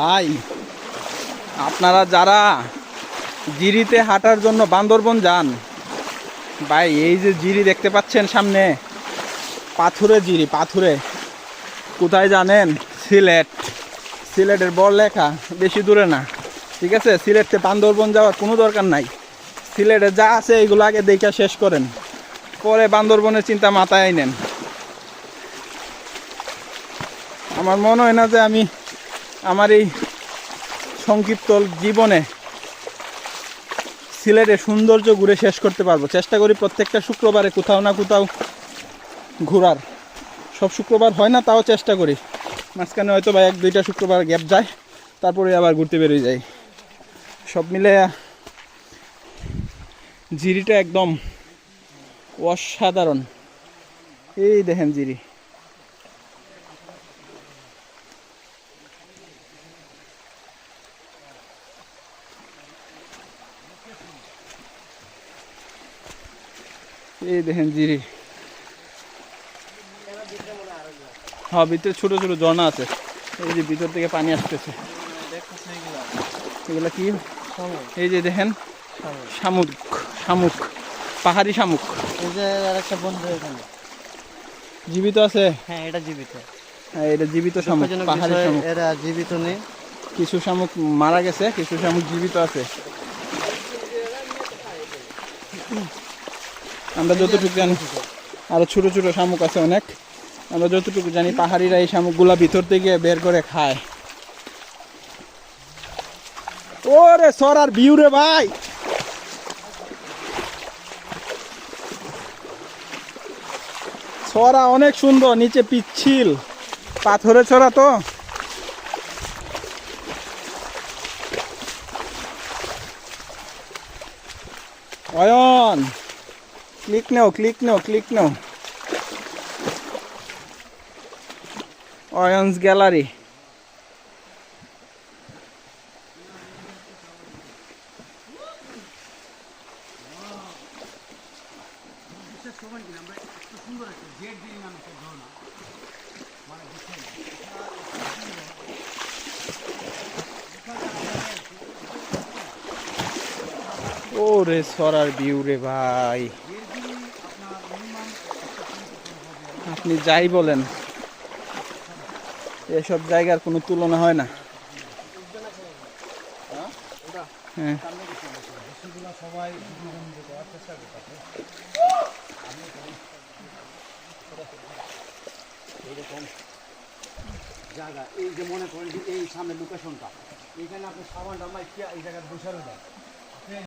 ভাই, আপনারা যারা জিরিতে হাঁটার জন্য বান্দরবন যান, ভাই, এই যে জিরি দেখতে পাচ্ছেন সামনে, পাথুরে জিরি, পাথুরে, কোথায় জানেন? সিলেট। সিলেটের বড় লেখা, বেশি দূরে না, ঠিক আছে? সিলেটে বান্দরবন যাওয়ার কোনো দরকার নাই। সিলেটে যা আছে এগুলো আগে দেখা শেষ করেন, পরে বান্দরবনের চিন্তা মাথায় নেন আমার মনে হয় না যে আমি আমার এই সংক্ষিপ্ত জীবনে সিলেটের সৌন্দর্য ঘুরে শেষ করতে পারব। চেষ্টা করি প্রত্যেকটা শুক্রবারে কোথাও না কোথাও ঘোরার। সব শুক্রবার হয় না, তাও চেষ্টা করি। মাঝখানে হয়তো বা এক দুইটা শুক্রবার গ্যাপ যায়, তারপরে আবার ঘুরতে বেরিয়ে যাই। সব মিলে জিরিটা একদম অসাধারণ। এই দেখেন জিরি। এই দেখেন জিরি হ্যাঁ ভিতরে ছোট ছোট ঝর্ণা আছে। এই যে ভিতর থেকে পানি আসতেছে। এগুলা কি? এই যে দেখেন শামুক শামুক পাহাড়ি শামুক। এই যে একটা বন্ধু এখানে জীবিত আছে? হ্যাঁ এটা জীবিত হ্যাঁ, এটা জীবিত শামুক পাহাড়ি শামুক। এরা জীবিত নেই। কিছু শামুক মারা গেছে কিছু শামুক জীবিত আছে। আমরা যতটুকু জানি, আরও ছোট ছোট শামুক আছে অনেক। আমরা যতটুকু জানি, পাহাড়িরা এই শামুকগুলা ভিতর থেকে বের করে খায়। ওরে সরার ভিউ রে ভাই! ছড়া অনেক সুন্দর, নিচে পিচ্ছিল। পাথরে ছড়া তো। অয়ন! ক্লিক নেও ক্লিক নেও ক্লিক নেও অয়ন্স গ্যালারি ওরে সরার ভিউ রে ভাই। আপনি যাই বলেন। এসব জায়গার কোনো তুলনা হয় না। হ্যাঁ। জায়গা, এই যে মনে করেন এই সামনে লোকেশনটা এইখানে আপনি সাবানটা মাইকিয়া এই জায়গায় বসে রইলেন।